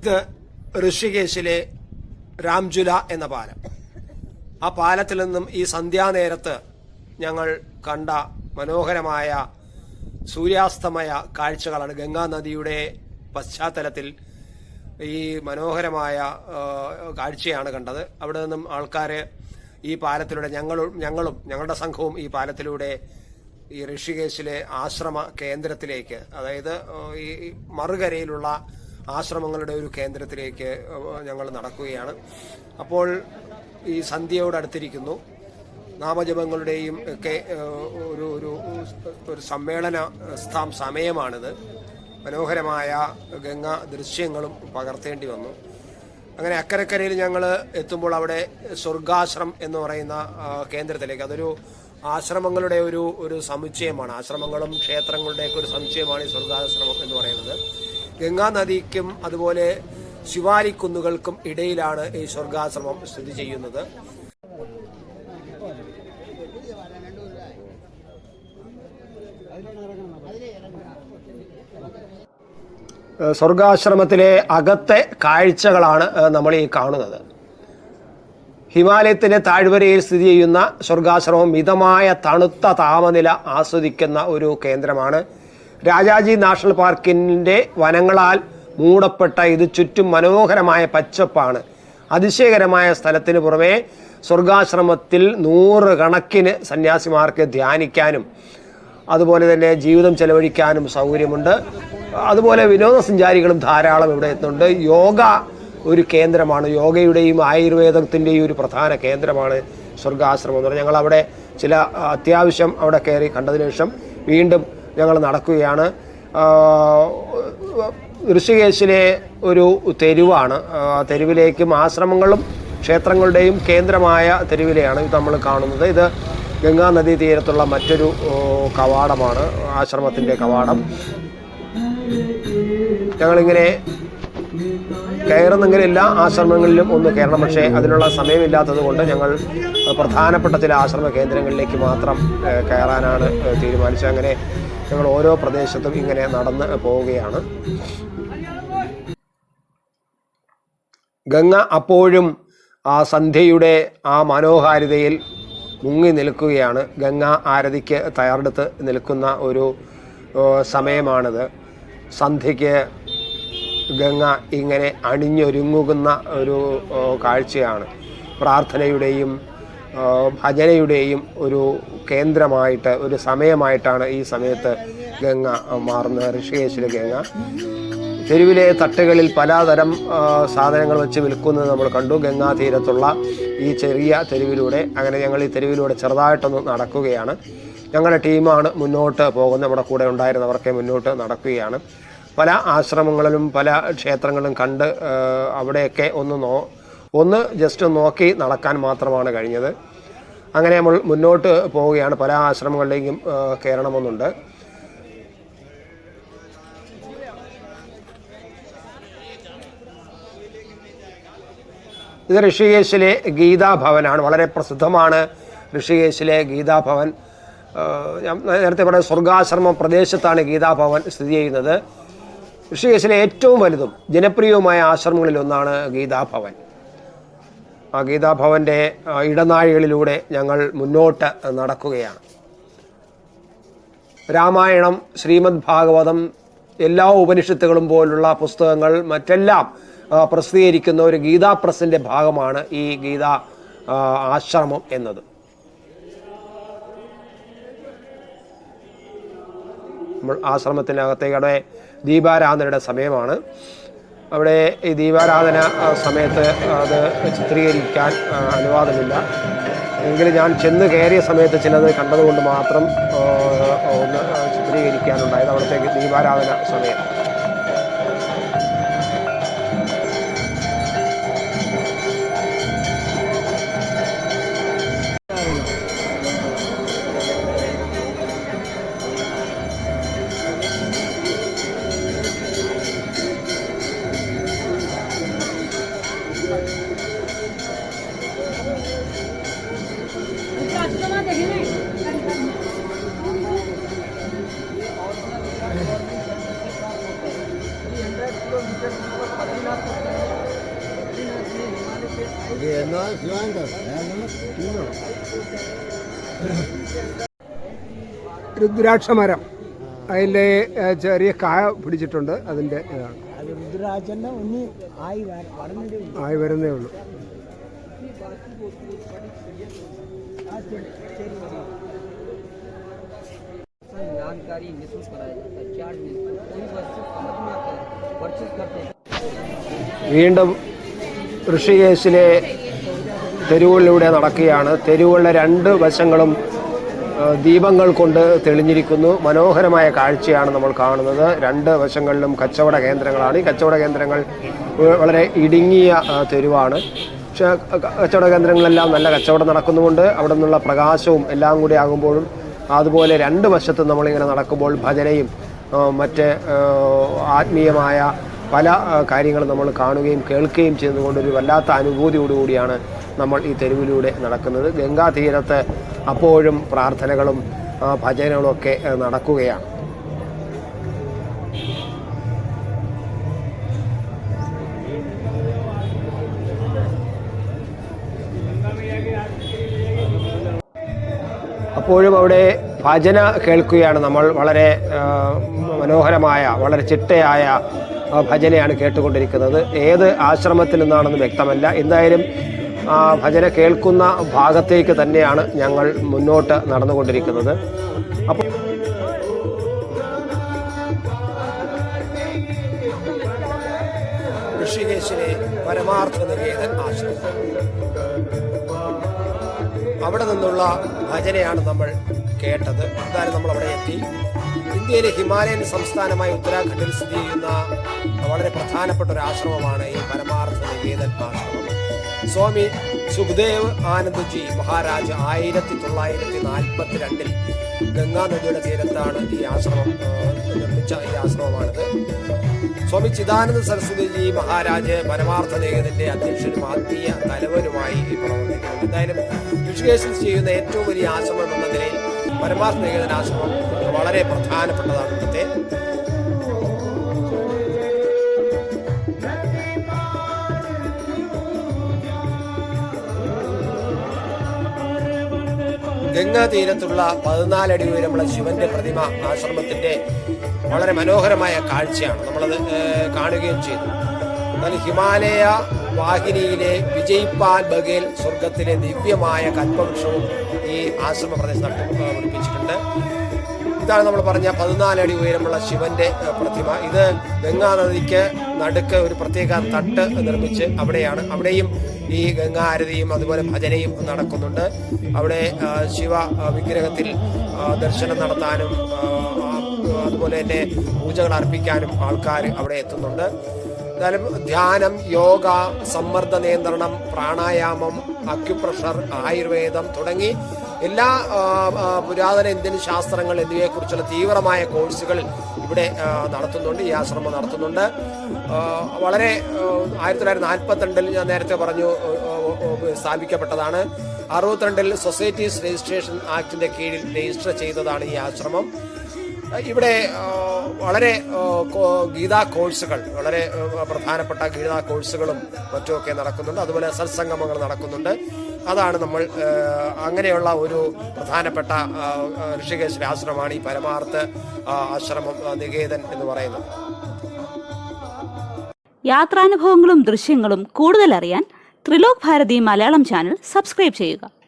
ഇത് ഋഷികേശിലെ രാംജുല എന്ന പാലം. ആ പാലത്തിൽ നിന്നും ഈ സന്ധ്യാനേരത്ത് ഞങ്ങൾ കണ്ട മനോഹരമായ സൂര്യാസ്തമയ കാഴ്ചകളാണ്. ഗംഗാ നദിയുടെ പശ്ചാത്തലത്തിൽ ഈ മനോഹരമായ കാഴ്ചയാണ് കണ്ടത്. അവിടെ നിന്നും ആൾക്കാർ ഈ പാലത്തിലൂടെ ഞങ്ങളും ഞങ്ങളും ഞങ്ങളുടെ സംഘവും ഈ പാലത്തിലൂടെ ഈ ഋഷികേശിലെ ആശ്രമ കേന്ദ്രത്തിലേക്ക് അതായത് ഈ ഈ മറുകരയിലുള്ള ആശ്രമങ്ങളുടെ ഒരു കേന്ദ്രത്തിലേക്ക് ഞങ്ങൾ നടക്കുകയാണ്. അപ്പോൾ ഈ സന്ധ്യയോടടുത്തിരിക്കുന്നു നാമജപങ്ങളുടെയും ഒക്കെ ഒരു ഒരു ഒരു സമ്മേളന സ്ഥാം സമയമാണിത്. മനോഹരമായ ഗംഗ ദൃശ്യങ്ങളും പകർത്തേണ്ടി വന്നു. അങ്ങനെ അക്കരക്കരയിൽ ഞങ്ങൾ എത്തുമ്പോൾ അവിടെ സ്വർഗാശ്രം എന്ന് പറയുന്ന കേന്ദ്രത്തിലേക്ക് അതൊരു ആശ്രമങ്ങളുടെ ഒരു ഒരു സമുച്ചയമാണ്. ആശ്രമങ്ങളും ക്ഷേത്രങ്ങളുടെയൊക്കെ ഒരു സമുച്ചയമാണ് ഈ സ്വർഗാശ്രമം എന്ന് പറയുന്നത്. ഗംഗാ നദിക്കും അതുപോലെ ശിവാലിക്കുന്നുകൾക്കും ഇടയിലാണ് ഈ സ്വർഗാശ്രമം സ്ഥിതി ചെയ്യുന്നത്. സ്വർഗാശ്രമത്തിലെ അകത്തെ കാഴ്ചകളാണ് നമ്മൾ ഈ കാണുന്നത്. ഹിമാലയത്തിന്റെ താഴ്വരയിൽ സ്ഥിതി ചെയ്യുന്ന സ്വർഗാശ്രമം മിതമായ തണുത്ത താപനില ആസ്വദിക്കുന്ന ഒരു കേന്ദ്രമാണ് രാജാജി നാഷണൽ പാർക്കിന്റെ വനങ്ങളാൽ മൂടപ്പെട്ട ഇത് ചുറ്റും മനോഹരമായ പച്ചപ്പാണ്. അതിശയകരമായ സ്ഥലത്തിന് പുറമെ സ്വർഗാശ്രമത്തിൽ നൂറ് കണക്കിന് സന്യാസിമാർക്ക് ധ്യാനിക്കാനും അതുപോലെ തന്നെ ജീവിതം ചെലവഴിക്കാനും സൗകര്യമുണ്ട്. അതുപോലെ വിനോദസഞ്ചാരികളും ധാരാളം ഇവിടെ എത്തുന്നുണ്ട്. യോഗ ഒരു കേന്ദ്രമാണ്. യോഗയുടെയും ആയുർവേദത്തിന്റെയും ഒരു പ്രധാന കേന്ദ്രമാണ് സ്വർഗാശ്രമം എന്ന് പറഞ്ഞാൽ ഞങ്ങൾ അവിടെ ചില അത്യാവശ്യം അവിടെ കയറി കണ്ടതിന് ശേഷം വീണ്ടും ഞങ്ങൾ നടക്കുകയാണ്. ഋഷികേശിലെ ഒരു തെരുവാണ്. തെരുവിലേക്കും ആശ്രമങ്ങളും ക്ഷേത്രങ്ങളുടെയും കേന്ദ്രമായ തെരുവിലെയാണ് ഇത് നമ്മൾ കാണുന്നത്. ഇത് ഗംഗാ നദീ തീരത്തുള്ള മറ്റൊരു കവാടമാണ് ആശ്രമത്തിന്റെ കവാടം. ഞങ്ങളിങ്ങനെ കയറുന്നെങ്കിൽ എല്ലാ ആശ്രമങ്ങളിലും ഒന്ന് കയറണം. പക്ഷേ അതിനുള്ള സമയമില്ലാത്തത് കൊണ്ട് ഞങ്ങൾ പ്രധാനപ്പെട്ട ചില ആശ്രമ കേന്ദ്രങ്ങളിലേക്ക് മാത്രം കയറാനാണ് തീരുമാനിച്ചത്. അങ്ങനെ ഞങ്ങൾ ഓരോ പ്രദേശത്തും ഇങ്ങനെ നടന്ന് പോവുകയാണ്. ഗംഗ അപ്പോഴും ആ സന്ധ്യയുടെ ആ മനോഹാരിതയിൽ മുങ്ങി നിൽക്കുകയാണ്. ഗംഗ ആരതിക്ക് തയ്യാറെടുത്ത് നിൽക്കുന്ന ഒരു സമയമാണിത്. സന്ധ്യയ്ക്ക് ഗംഗ ഇങ്ങനെ അണിഞ്ഞൊരുങ്ങുന്ന ഒരു കാഴ്ചയാണ്. പ്രാർത്ഥനയുടെയും ഭജനയുടെയും ഒരു കേന്ദ്രമായിട്ട് ഒരു സമയമായിട്ടാണ് ഈ സമയത്ത് ഗംഗ മാറുന്നത് ഋഷികേശിലെ ഗംഗ. തെരുവിലെ തട്ടുകളിൽ പലതരം സാധനങ്ങൾ വെച്ച് വിൽക്കുന്നത് നമ്മൾ കണ്ടു. ഗംഗാ തീരത്തുള്ള ഈ ചെറിയ തെരുവിലൂടെ അങ്ങനെ ഞങ്ങൾ ഈ തെരുവിലൂടെ ചെറുതായിട്ടൊന്ന് നടക്കുകയാണ്. ഞങ്ങളുടെ ടീമാണ് മുന്നോട്ട് പോകുന്നത്. നമ്മുടെ കൂടെ ഉണ്ടായിരുന്നവർക്ക് മുന്നോട്ട് നടക്കുകയാണ്. പല ആശ്രമങ്ങളിലും പല ക്ഷേത്രങ്ങളും കണ്ട് അവിടെയൊക്കെ ഒന്ന് നോ ഒന്ന് ജസ്റ്റ് നോക്കി നടക്കാൻ മാത്രമാണ് കഴിഞ്ഞത്. അങ്ങനെ നമ്മൾ മുന്നോട്ട് പോവുകയാണ്. പല ആശ്രമങ്ങളിലേക്കും കയറണമെന്നുണ്ട് ഇത് ഋഷികേശിലെ ഗീതാഭവനാണ് വളരെ പ്രസിദ്ധമാണ് ഋഷികേശിലെ ഗീതാ ഭവൻ. ഞാൻ നേരത്തെ പറഞ്ഞ സ്വർഗാശ്രമ പ്രദേശത്താണ് ഗീതാഭവൻ സ്ഥിതി ചെയ്യുന്നത്. ഋഷികേശിലെ ഏറ്റവും വലുതും ജനപ്രിയവുമായ ആശ്രമങ്ങളിൽ ഒന്നാണ് ഗീതാഭവൻ ആ ഗീതാഭവന്റെ ഇടനാഴികളിലൂടെ ഞങ്ങൾ മുന്നോട്ട് നടക്കുകയാണ്. രാമായണം ശ്രീമദ് ഭാഗവതം എല്ലാ ഉപനിഷത്തുകളും പോലുള്ള പുസ്തകങ്ങൾ മറ്റെല്ലാം പ്രസിദ്ധീകരിക്കുന്ന ഒരു ഗീതാ പ്രസിന്റെ ഭാഗമാണ് ഈ ഗീതാ ആശ്രമം എന്നത്. നമ്മൾ ആശ്രമത്തിനകത്തേക്കടെ ദീപാരാധനയുടെ സമയമാണ്. അവിടെ ഈ ദീപാരാധന സമയത്ത് അത് ചിത്രീകരിക്കാൻ അനുവാദമില്ല. എങ്കിലും ഞാൻ ചെന്ന് കയറിയ സമയത്ത് ചിലത് കണ്ടതുകൊണ്ട് മാത്രം ഒന്ന് ചിത്രീകരിക്കാനുണ്ടായത് അവിടുത്തെ ദീപാരാധന സമയം. രുദ്രാക്ഷമരം അതിലെ ചെറിയ കായ പിടിച്ചിട്ടുണ്ട് അതിൻ്റെ ഇതാണ് അത് രുദ്രാജന്റെ ഒന്ന് ആയി വളർന്നതേ ഉള്ളൂ ആയി വരുന്നേ ഉള്ളൂ ആ ശരി ശരി വരി जानकारी निःशुल्क कराया जाता है चार्ज निःशुल्क कोई वस्तु समझ में आता है परचेज करते हैं വീണ്ടും ഋഷികേശിലെ തെരുവുകളിലൂടെ നടക്കുകയാണ്. തെരുവുകളുടെ രണ്ട് വശങ്ങളും ദീപങ്ങൾ കൊണ്ട് തെളിഞ്ഞിരിക്കുന്നു. മനോഹരമായ കാഴ്ചയാണ് നമ്മൾ കാണുന്നത്. രണ്ട് വശങ്ങളിലും കച്ചവട കേന്ദ്രങ്ങളാണ്. ഈ കച്ചവട കേന്ദ്രങ്ങൾ വളരെ ഇടുങ്ങിയ തെരുവാണ്. പക്ഷേ കച്ചവട കേന്ദ്രങ്ങളെല്ലാം നല്ല കച്ചവടം നടക്കുന്നുമുണ്ട്. അവിടെ നിന്നുള്ള പ്രകാശവും എല്ലാം കൂടി ആകുമ്പോഴും അതുപോലെ രണ്ട് വശത്തും നമ്മളിങ്ങനെ നടക്കുമ്പോൾ ഭജനയും മറ്റ് ആത്മീയമായ പല കാര്യങ്ങളും നമ്മൾ കാണുകയും കേൾക്കുകയും ചെയ്തുകൊണ്ടൊരു വല്ലാത്ത അനുഭൂതിയോടുകൂടിയാണ് നമ്മൾ ഈ തെരുവിലൂടെ നടക്കുന്നത്. ഗംഗാ തീരത്ത് അപ്പോഴും പ്രാർത്ഥനകളും ഭജനകളൊക്കെ ഭജനകളും നടക്കുകയാണ്. അപ്പോഴും അവിടെ ഭജന കേൾക്കുകയാണ് നമ്മൾ വളരെ മനോഹരമായ വളരെ ചിട്ടയായ ഭജനയാണ് കേട്ടുകൊണ്ടിരിക്കുന്നത്. ഏത് ആശ്രമത്തിൽ നിന്നാണെന്ന് വ്യക്തമല്ല. എന്തായാലും ഭജന കേൾക്കുന്ന ഭാഗത്തേക്ക് തന്നെയാണ് ഞങ്ങൾ മുന്നോട്ട് നടന്നുകൊണ്ടിരിക്കുന്നത്. അപ്പോൾ ഋഷികേശിലെ പരമാർത്ഥ നികേതൻ ആശ്രമം. അവിടെ നിന്നുള്ള ഭജനയാണ് നമ്മൾ കേട്ടത്. എന്തായാലും നമ്മൾ അവിടെ എത്തി. ഇന്ത്യയിലെ ഹിമാലയൻ സംസ്ഥാനമായ ഉത്തരാഖണ്ഡിൽ സ്ഥിതി ചെയ്യുന്ന വളരെ പ്രധാനപ്പെട്ട ഒരു ആശ്രമമാണ് ഈ പരമാർത്ഥ നിവേദൻ ആശ്രമം. സ്വാമി സുഖദേവ് ആനന്ദ്ജി മഹാരാജ് ആയിരത്തി തൊള്ളായിരത്തി നാൽപ്പത്തി രണ്ടിൽ ഗംഗാ നദിയുടെ തീരത്താണ് ഈ ആശ്രമം നിർമ്മിച്ച ഈ ആശ്രമമാണിത്. സ്വാമി ചിദാനന്ദ സരസ്വതിജി മഹാരാജ് പരമാർത്ഥ നികേതന്റെ അധ്യക്ഷനും ആത്മീയ തലവനുമായി പ്രവർത്തിക്കുന്നു. എന്തായാലും ഋഷികേശിൽ ചെയ്യുന്ന ഏറ്റവും വലിയ ആശ്രമം എന്ന നിലയിൽ ആശ്രമം വളരെ പ്രധാനപ്പെട്ടതാണ്. ഇന്നത്തെ ഗംഗാ തീരത്തുള്ള പതിനാലടി ഉയരമുള്ള ശിവന്റെ പ്രതിമ ആശ്രമത്തിന്റെ വളരെ മനോഹരമായ കാഴ്ചയാണ്. നമ്മളത് കാണുകയും ചെയ്തു. എന്നാൽ ഹിമാലയ വാഹിനിയിലെ വിജയ്പാൽ ബഗേൽ സ്വർഗത്തിലെ ദിവ്യമായ കൽപ്പവൃക്ഷവും ഈ ആശ്രമ പ്രദേശം ഇതാണ് നമ്മൾ പറഞ്ഞ പതിനാലടി ഉയരമുള്ള ശിവന്റെ പ്രതിമ. ഇത് ഗംഗാ നദിക്ക് നടുക്ക് ഒരു പ്രത്യേക തട്ട് നിർമ്മിച്ച് അവിടെയാണ്. അവിടെയും ഈ ഗംഗാരതിയും അതുപോലെ ഭജനയും നടക്കുന്നുണ്ട്. അവിടെ ശിവ വിഗ്രഹത്തിൽ ദർശനം നടത്താനും അതുപോലെ തന്നെ പൂജകൾ അർപ്പിക്കാനും ആൾക്കാർ അവിടെ എത്തുന്നുണ്ട്. ധ്യാനം യോഗ സമ്മർദ്ദ നിയന്ത്രണം പ്രാണായാമം അക്യുപ്രഷർ ആയുർവേദം തുടങ്ങി എല്ലാ പുരാതന ഇന്ത്യൻ ശാസ്ത്രങ്ങൾ എന്നിവയെക്കുറിച്ചുള്ള തീവ്രമായ കോഴ്സുകൾ ഇവിടെ നടത്തുന്നുണ്ട് ഈ ആശ്രമം നടത്തുന്നുണ്ട്. വളരെ ആയിരത്തി തൊള്ളായിരത്തി നാൽപ്പത്തിരണ്ടിൽ ഞാൻ നേരത്തെ പറഞ്ഞു സ്ഥാപിക്കപ്പെട്ടതാണ്. അറുപത്തിരണ്ടിൽ സൊസൈറ്റീസ് രജിസ്ട്രേഷൻ ആക്ടിന്റെ കീഴിൽ രജിസ്റ്റർ ചെയ്തതാണ് ഈ ആശ്രമം. ഇവിടെ വളരെ ഗീതാ കോഴ്സുകൾ വളരെ പ്രധാനപ്പെട്ട ഗീതാ കോഴ്സുകളും മറ്റുമൊക്കെ നടക്കുന്നുണ്ട്. അതുപോലെ സത്സംഗമങ്ങൾ നടക്കുന്നുണ്ട്. അതാണ് നമ്മൾ അങ്ങനെയുള്ള ഒരു പ്രധാനപ്പെട്ട ഋഷികേശിലെ ആശ്രമമാണ് ഈ പരമാർത്ഥ ആശ്രമം നികേതൻ എന്ന് പറയുന്നത്. യാത്രാനുഭവങ്ങളും ദൃശ്യങ്ങളും കൂടുതലറിയാൻ ത്രിലോക് ഭാരതി മലയാളം ചാനൽ സബ്സ്ക്രൈബ് ചെയ്യുക.